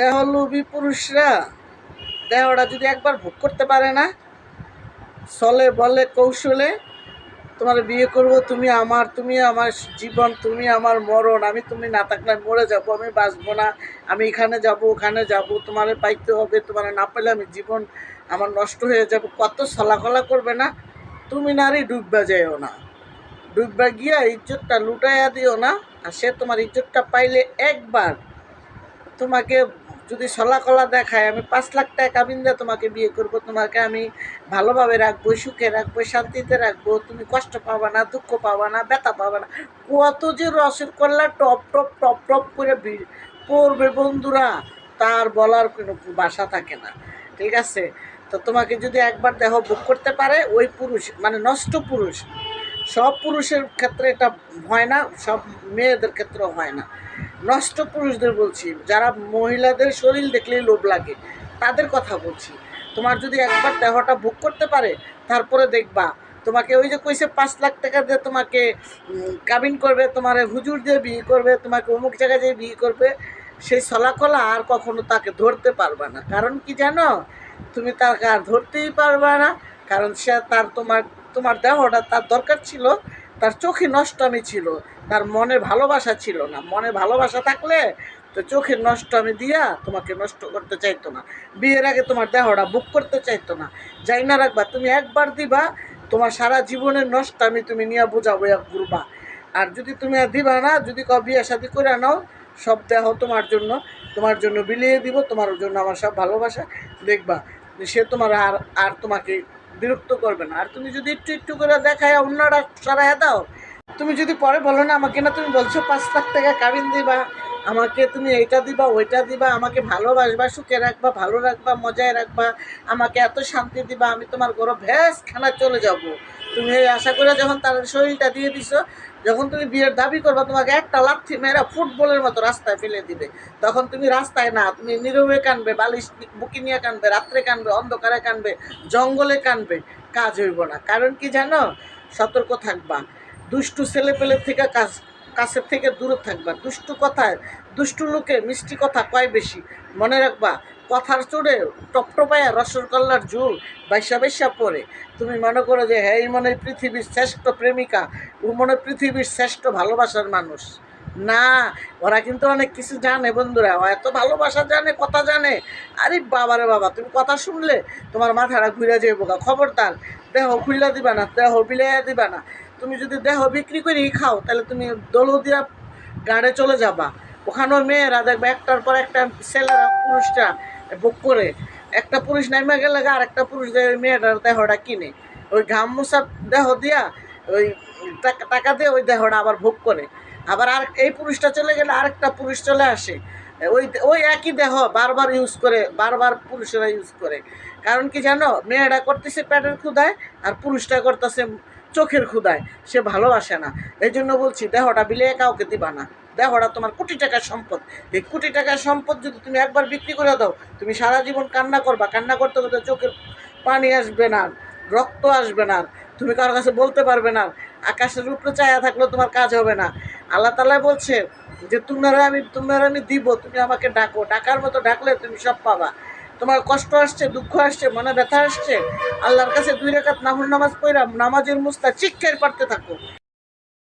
দেহলোভী পুরুষরা, দেহটা যদি একবার ভোগ করতে পারে না, চলে বলে কৌশলে, তোমার বিয়ে করব, তুমি আমার তুমি আমার জীবন, তুমি আমার মরণ, আমি তুমি না থাকলে মরে যাব, আমি বাঁচবো না, আমি এখানে যাব, ওখানে যাব, তোমার পাইতে হবে, তোমার না পেলে আমি জীবন আমার নষ্ট হয়ে যাবে, কত ছলাকলা করবে না? তুমি নারী ডুববা যাইও না। ডুববা গিয়া ইজ্জতটা লুটাইয়া দিও না, আর সে তোমার ইজ্জতটা পাইলে একবার তোমাকে যদি কলা দেখায়, আমি পাঁচ লাখ টাকা কাবিন দিয়ে তোমাকে বিয়ে করব, তোমাকে আমি ভালোভাবে রাখব, সুখে রাখব, শান্তিতে রাখব, তুমি কষ্ট পাবা না, দুঃখ পাবা না, ব্যথা পাবা না। কত যে রসের কল্লা টপ টপ টপ টপ করে পড়বে বন্ধুরা, তার বলার কোনো বাসা থাকে না, ঠিক আছে? তো তোমাকে যদি একবার দেহ বুক করতে পারে, ওই পুরুষ মানে নষ্ট পুরুষ, সব পুরুষের ক্ষেত্রে এটা হয় না, সব মেয়েদের ক্ষেত্রেও হয় না। নষ্ট পুরুষদের বলছি, যারা মহিলাদের শরীর দেখলেই লোভ লাগে, তাদের কথা বলছি। তোমার যদি একবার দেহটা বুক করতে পারে, তারপরে দেখবা, তোমাকে ওই যে কইছে পাঁচ লাখ টাকা দিয়ে তোমাকে কাবিন করবে, তোমার হুজুর দিয়ে বিয়ে করবে, তোমাকে অমুক জায়গায় দিয়ে বিয়ে করবে, সেই ছলাকলা আর কখনো তাকে ধরতে পারবে না। কারণ কি জানো? তুমি তাকে আর ধরতেই পারবে না, কারণ সে তার তোমার তোমার দেহটা তার দরকার ছিল তার চোখে নষ্টমী ছিল, তার মনে ভালোবাসা ছিল না। মনে ভালোবাসা থাকলে তো চোখের নষ্টমী দিয়া তোমাকে নষ্ট করতে চাইতো না। বিয়ের আগে তোমার দেহটা বুক করতে চাইতো না। যাই না রাখবা, তুমি একবার দিবা, তোমার সারা জীবনের নষ্টামি তুমি নিয়ে বোঝা বইয়া ঘুরবা আর যদি তুমি আর দিবা না, যদি ক বিয়ে শাদি করে নাও, সব দেহ তোমার জন্য তোমার জন্য বিলিয়ে দিব, তোমার জন্য আমার সব ভালোবাসা। দেখবা, সে তোমার আর আর তোমাকে বিরক্ত করবে না। আর তুমি যদি একটু একটু করে দেখায় অন্যরা সারাইয়া দাও, তুমি যদি পরে বলো না আমাকে না, তুমি বলছো পাঁচ লাখ টাকা কাবিন দিবা। আমাকে তুমি এইটা দিবা, ওইটা দিবা, আমাকে ভালোবাসবা, সুখে রাখবা, ভালো রাখবা, মজায় রাখবা, আমাকে এত শান্তি দিবা, আমি তোমার গরো ভ্যাস খানা চলে যাব। তুমি এই আশা করে যখন তার শরীরটা দিয়ে দিছো, যখন তুমি বিয়ের দাবি করবা, তোমাকে একটা লাথি মেয়েরা ফুটবলের মতো রাস্তায় ফেলে দিবে। তখন তুমি রাস্তায় না, তুমি নীরবে কানবে, বালিশ বুকি নিয়ে কানবে, রাত্রে কানবে, অন্ধকারে কানবে, জঙ্গলে কানবে, কাজ হইব না। কারণ কি জানো? সতর্ক থাকবা। দুষ্টু ছেলে ছেলেপেলের থেকে কাজ কাছের থেকে দূরে থাকবা। দুষ্টু কথায়, দুষ্টু লোকে মিষ্টি কথা কয় বেশি। মনে রাখবা, কথার চড়ে টপটপায়া রসর কল্লার ঝুল বাইসা বাইসা পড়ে। তুমি মনে করো যে হ্যাঁ এই মনে পৃথিবীর শ্রেষ্ঠ প্রেমিকা ও মনে পৃথিবীর শ্রেষ্ঠ ভালোবাসার মানুষ। না, ওরা কিন্তু অনেক কিছু জানে বন্ধুরা ও এত ভালোবাসা জানে, কথা জানে। আরে বাবারে বাবা, তুমি কথা শুনলে তোমার মাথাটা ঘুরে যাইব গা খবরদার, দেহ খুললা দিবা না, দেহ বিলাইয়া দিবা না। তুমি যদি দেহ বিক্রি করেই খাও, তাহলে তুমি দৌলদিয়া গাড়ে চলে যাবা। ওখানেও মেয়েরা দেখবে একটার পর একটা ছেলেরা পুরুষটা বুক করে। একটা পুরুষ নামে গেলে আর একটা পুরুষ মেয়েটার দেহটা কিনে। ওই ঘাম মোছা দেহ দিয়া ওই টাকা টাকা দিয়ে ওই দেহটা আবার ভোগ করে। আবার আর এই পুরুষটা চলে গেলে আরেকটা পুরুষ চলে আসে। ওই ওই একই দেহ বারবার ইউজ করে, বারবার পুরুষেরা ইউজ করে। কারণ কি জানো, মেয়েরা করতেছে পেটের ক্ষুদায় আর পুরুষটা করতেছে চোখের ক্ষুদায় সে ভালোবাসে না। এই জন্য বলছি, দেহটা বিলিয়ে কাউকে দিবা না। দেহটা তোমার কোটি টাকার সম্পদ। এই কোটি টাকার সম্পদ যদি তুমি একবার বিক্রি করে দাও, তুমি সারা জীবন কান্না করবা। কান্না করতে করতে চোখের পানি আসবে না রক্ত আসবে না তুমি কারোর কাছে বলতে পারবে না আকাশের উপরে চায়া থাকলেও তোমার কাজ হবে না। আল্লাহ তালা বলছে যে তোমারা আমি তোমার আমি দিব। তুমি আমাকে ডাকো। ডাকার মতো ডাকলে তুমি সব পাবা। তোমার কষ্ট আসছে, দুঃখ আসছে, মনে ব্যথা আসছে, আল্লাহর কাছে দুই রেখাত নামুল নামাজ পড়া, নামাজের মুস্তা চিক্ষের পারতে থাকো।